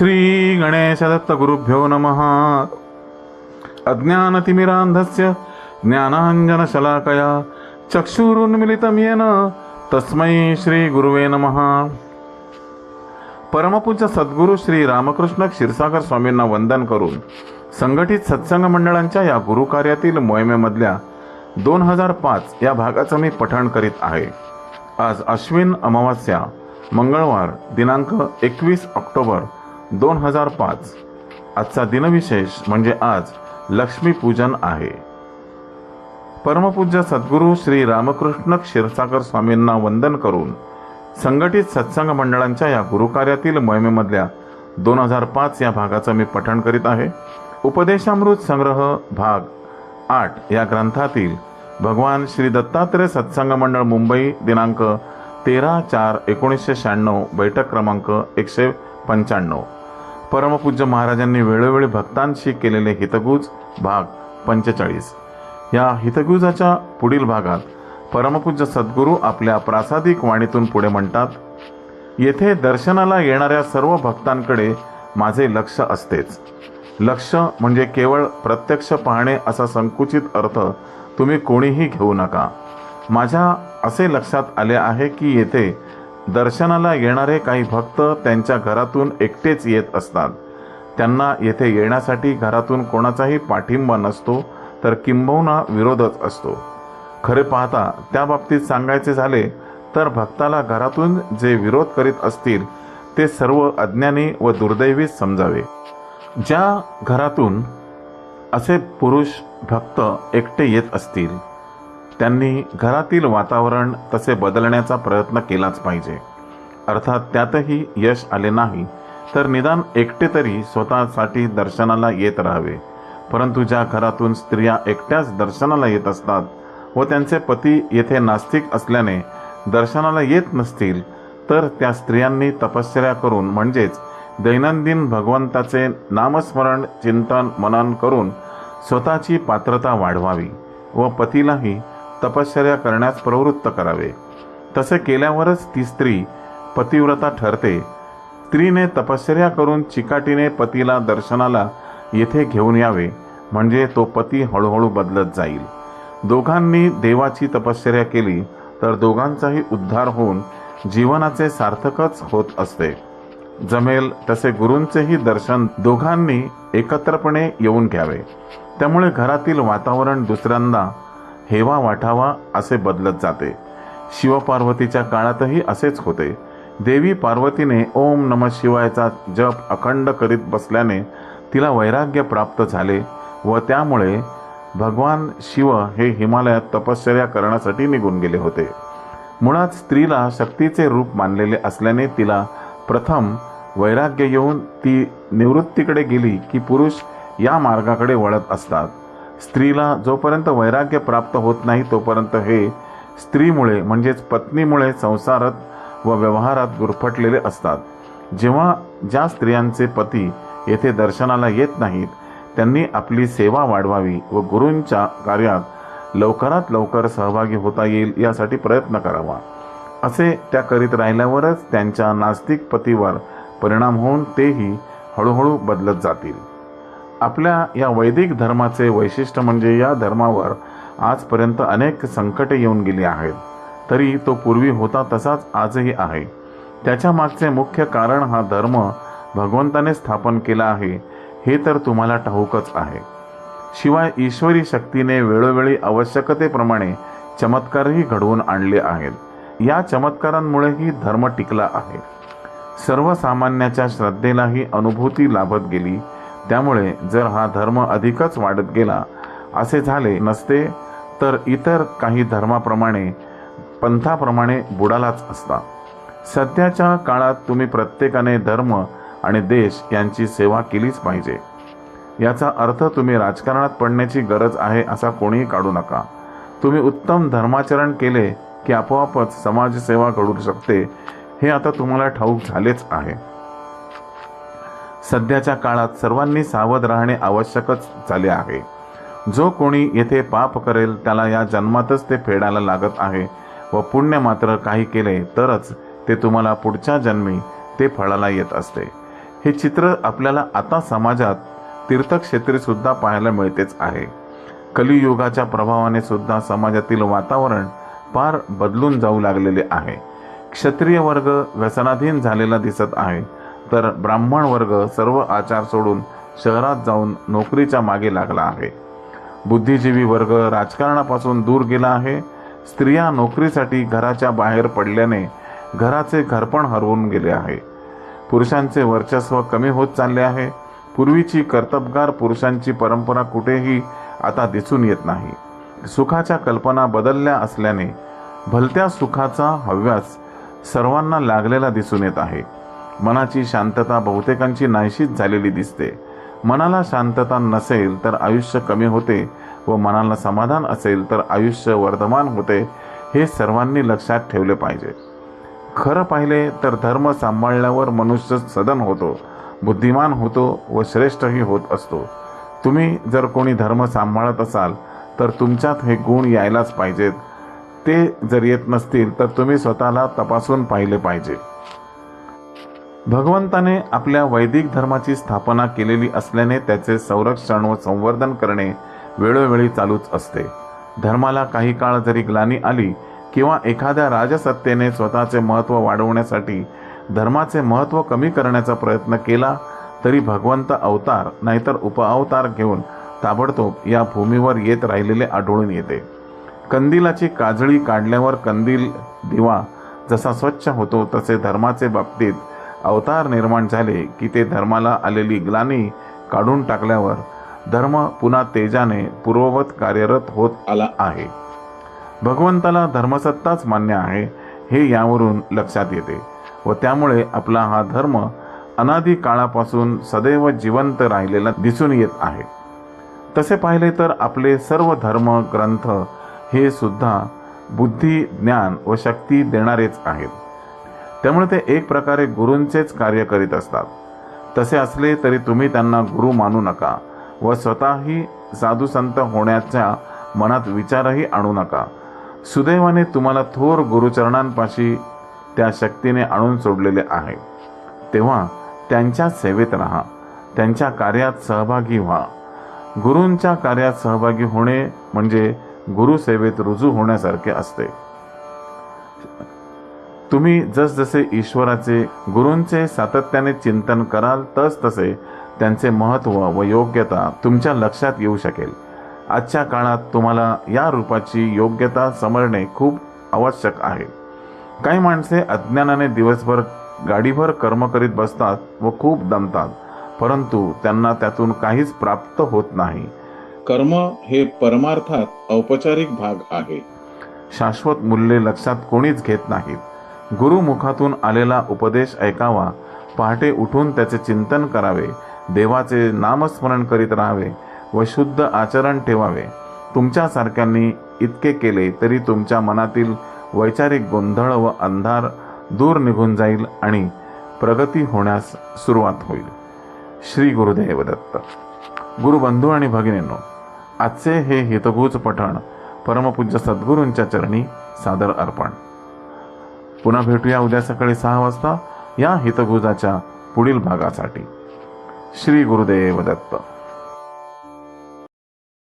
श्री गणेशदत्त गुरुभ्यो नमः। अज्ञानतिमिरान्धस्य ज्ञानाञ्जनशलाकया चक्षुरुन्मिलितं येन तस्मै श्रीगुरुवे नमः। परमपूज्य सद्गुरू श्री रामकृष्ण क्षीरसागर स्वामींना वंदन करून संघटित सत्संग मंडळांच्या या गुरुकार्यातील मोहिमेमधल्या दोन हजार पाच या भागाचं मी पठण करीत आहे. आज अश्विन अमावास्या मंगळवार दिनांक एकवीस ऑक्टोबर दोन हजार पाच. आजचा दिनविशेष म्हणजे आज लक्ष्मीपूजन आहे. परमपूज्य सद्गुरू श्री रामकृष्ण क्षीरसागर स्वामींना वंदन करून संघटित सत्संग मंडळांच्या या गुरुकार्यातील मोहिमेमधल्या दोन हजार पाच या भागाचं मी पठण करीत आहे. उपदेशामृत संग्रह भाग आठ या ग्रंथातील भगवान श्री दत्तात्रय सत्संग मंडळ मुंबई दिनांक तेरा चार एकोणीसशे शहाण्णव बैठक क्रमांक एकशे पंच्याण्णव. परमपूज्य महाराजांनी वेळोवेळी भक्तांशी केलेले हितगुज भाग पंचेचाळीस. या हितगुजाच्या पुढील भागात परमपूज्य सद्गुरू आपल्या प्रासादिक वाणीतून पुढे म्हणतात येथे दर्शनाला येणाऱ्या सर्व भक्तांकडे माझे लक्ष असतेच. लक्ष म्हणजे केवळ प्रत्यक्ष पाहणे असा संकुचित अर्थ तुम्ही कोणीही घेऊ नका. माझ्या असे लक्षात आले आहे की येथे दर्शनाला येणारे काही भक्त त्यांच्या घरातून एकटेच येत असतात. त्यांना येथे येण्यासाठी घरातून कोणाचाही पाठिंबा नसतो तर किंबहुना विरोधच असतो. खरे पाहता त्या बाबतीत सांगायचे झाले तर भक्ताला घरातून जे विरोध करीत असतील ते सर्व अज्ञानी व दुर्दैवीच समजावे. ज्या घरातून असे पुरुष भक्त एकटे येत असतील त्यांनी घरातील वातावरण तसे बदलण्याचा प्रयत्न केलाच पाहिजे. अर्थात त्यातही यश आले नाही तर निदान एकटे तरी स्वतःसाठी दर्शनाला येत राहावे. परंतु ज्या घरातून स्त्रिया एकट्याच दर्शनाला येत असतात व त्यांचे पती येथे नास्तिक असल्याने दर्शनाला येत नसतील तर त्या स्त्रियांनी तपश्चर्या करून म्हणजेच दैनंदिन भगवंताचे नामस्मरण चिंतन मनन करून स्वतःची पात्रता वाढवावी व पतीलाही तपश्चर्या करण्यास प्रवृत्त करावे. तसे केल्यावरच ती स्त्री पतिव्रता ठरते. स्त्रीने तपश्चर्या करून चिकाटीने पतीला दर्शनाला येथे घेऊन यावे म्हणजे तो पती हळूहळू बदलत जाईल. दोघांनी देवाची तपश्चर्या केली तर दोघांचाही उद्धार होऊन जीवनाचे सार्थकच होत असते. जमेल तसे गुरूंचेही दर्शन दोघांनी एकत्रपणे येऊन घ्यावे. त्यामुळे घरातील वातावरण दुसऱ्यांदा हेवा वाटावा असे बदलत जाते. शिवपार्वतीच्या काळातही असेच होते. देवी पार्वतीने ओम नम शिवायचा जप अखंड करीत बसल्याने तिला वैराग्य प्राप्त झाले व त्यामुळे भगवान शिव हे हिमालयात तपश्चर्या करण्यासाठी निघून गेले होते. मुळात स्त्रीला शक्तीचे रूप मानलेले असल्याने तिला प्रथम वैराग्य येऊन ती निवृत्तीकडे गेली की पुरुष या मार्गाकडे वळत असतात. स्त्रीला जोपर्यंत वैराग्य प्राप्त होत नाही तोपर्यंत हे स्त्रीमुळे म्हणजेच पत्नीमुळे संसारात व व्यवहारात गुरफटलेले असतात. जेव्हा ज्या स्त्रियांचे पती येथे दर्शनाला येत नाहीत त्यांनी आपली सेवा वाढवावी व गुरूंच्या कार्यात लवकरात लवकर सहभागी होता येईल यासाठी प्रयत्न करावा. असे त्या करीत राहिल्यावरच त्यांच्या नास्तिक पतीवर परिणाम होऊन तेही हळूहळू बदलत जातील. आपल्या या वैदिक धर्माचे वैशिष्ट्य म्हणजे या धर्मावर आजपर्यंत अनेक संकटे येऊन गेली आहेत. तरी तो पूर्वी होता तसाच आजही आहे. त्याच्या मागचे मुख्य कारण हा धर्म भगवंताने स्थापन केला आहे हे तर तुम्हाला ठाऊकच आहे. शिवाय ईश्वरी शक्तीने वेळोवेळी आवश्यकतेप्रमाणे चमत्कारही घडवून आणले आहेत. या चमत्कारांमुळेही धर्म टिकला आहे. सर्वसामान्याच्या श्रद्धेलाही अनुभूती लाभत गेली. त्यामुळे जर हा धर्म अधिकच वाढत गेला असे झाले नसते तर इतर काही धर्माप्रमाणे पंथाप्रमाणे बुडालाच असता. सध्याच्या काळात तुम्ही प्रत्येकाने धर्म आणि देश यांची सेवा केलीच पाहिजे. याचा अर्थ तुम्ही राजकारणात पडण्याची गरज आहे असा कोणीही काढू नका. तुम्ही उत्तम धर्माचरण केले की आपोआपच समाजसेवा घडू शकते हे आता तुम्हाला ठाऊक झालेच आहे. सध्याच्या काळात सर्वांनी सावध राहणे आवश्यकच झाले आहे. जो कोणी येथे पाप करेल त्याला या जन्मातच ते फेडायला लागत आहे व पुण्य मात्र काही केले तरच ते तुम्हाला पुढच्या जन्मी ते फळाला येत असते. हे चित्र आपल्याला आता समाजात तीर्थक्षेत्री सुद्धा पाहायला मिळतेच आहे. कलियुगाच्या प्रभावाने सुद्धा समाजातील वातावरण फार बदलून जाऊ लागलेले आहे. क्षत्रिय वर्ग व्यसनाधीन झालेला दिसत आहे. तर ब्राह्मण वर्ग सर्व आचार सोडून शहरात जाऊन नोकरीच्या मागे लागला आहे. बुद्धिजीवी वर्ग राजकारणापासून दूर गेला आहे. स्त्रिया नोकरीसाठी घराच्या बाहेर पडल्याने घराचे घरपण हरवून गेले आहे. पुरुषांचे वर्चस्व कमी होत चालले आहे. पूर्वीची कर्तबगार पुरुषांची परंपरा कुठेही आता दिसून येत नाही. सुखाच्या कल्पना बदलल्या असल्याने भलत्या सुखाचा हव्यास सर्वांना लागलेला दिसून येत आहे. मनाची शांतता बहुतेकांची नाहीशीच झालेली दिसते. मनाला शांतता नसेल तर आयुष्य कमी होते व मनाला समाधान असेल तर आयुष्य वर्धमान होते हे सर्वांनी लक्षात ठेवले पाहिजे. खरं पाहिले तर धर्म सांभाळल्यावर मनुष्य सदन होतो बुद्धिमान होतो व श्रेष्ठही होत असतो. तुम्ही जर कोणी धर्म सांभाळत असाल तर तुमच्यात हे गुण यायलाच पाहिजेत. ते जर येत नसतील तर तुम्ही स्वतःला तपासून पाहिले पाहिजे. भगवंताने आपल्या वैदिक धर्माची स्थापना केलेली असल्याने त्याचे संरक्षण व संवर्धन करणे वेळोवेळी चालूच असते. धर्माला काही काळ जरी ग्लानी आली किंवा एखाद्या राजसत्तेने स्वतःचे महत्त्व वाढवण्यासाठी धर्माचे महत्त्व कमी करण्याचा प्रयत्न केला तरी भगवंत अवतार नाहीतर उपअवतार घेऊन ताबडतोब या भूमीवर येत राहिलेले आढळून येते. कंदिलाची काजळी काढल्यावर कंदील दिवा जसा स्वच्छ होतो तसे धर्माचे बाबतीत अवतार निर्माण झाले की ते धर्माला आलेली ग्लानी काढून टाकल्यावर धर्म पुन्हा तेजाने पूर्ववत कार्यरत होत आला आहे. भगवंताला धर्मसत्ताच मान्य आहे हे यावरून लक्षात येते व त्यामुळे आपला हा धर्म अनादी काळापासून सदैव जिवंत राहिलेला दिसून येत आहे. तसे पाहिले तर आपले सर्व धर्म ग्रंथ हे सुद्धा बुद्धी ज्ञान व शक्ती देणारेच आहेत. त्यामुळे ते एक प्रकारे गुरूंचेच कार्य करीत असतात. तसे असले तरी तुम्ही त्यांना गुरु मानू नका व स्वतःही साधू संत होण्याच्या मनात विचारही आणू नका. सुदैवाने तुम्हाला थोर गुरुचरणांपाशी त्या शक्तीने आणून सोडलेले आहे. तेव्हा त्यांच्या सेवेत राहा त्यांच्या कार्यात सहभागी व्हा. गुरूंच्या कार्यात सहभागी होणे म्हणजे गुरुसेवेत रुजू होण्यासारखे असते. तुम्ही जसजसे ईश्वराचे गुरूंचे सातत्याने चिंतन कराल तस तसे त्यांचे महत्त्व व योग्यता तुमच्या लक्षात येऊ शकेल. आजच्या काळात तुम्हाला या रूपाची योग्यता समजणे खूप आवश्यक आहे. काही माणसे अज्ञानाने दिवसभर गाडीभर कर्म करीत बसतात व खूप दमतात परंतु त्यांना त्यातून काहीच प्राप्त होत नाही. कर्म हे परमार्थात औपचारिक भाग आहे. शाश्वत मूल्ये लक्षात कोणीच घेत नाहीत. गुरुमुखातून आलेला उपदेश ऐकावा. पहाटे उठून त्याचे चिंतन करावे. देवाचे नामस्मरण करीत राहावे व शुद्ध आचरण ठेवावे. तुमच्यासारख्यांनी इतके केले तरी तुमच्या मनातील वैचारिक गोंधळ व अंधार दूर निघून जाईल आणि प्रगती होण्यास सुरुवात होईल. श्री गुरुदेव दत्त गुरुबंधू आणि भगिनींनो आजचे हे हितगुज पठण परमपूज्य सद्गुरूंच्या चरणी सादर अर्पण. पुन्हा भेटूया उद्या सकाळी सहा वाजता या हितगुजाच्या पुढील भागासाठी. श्री गुरुदेव दत्त.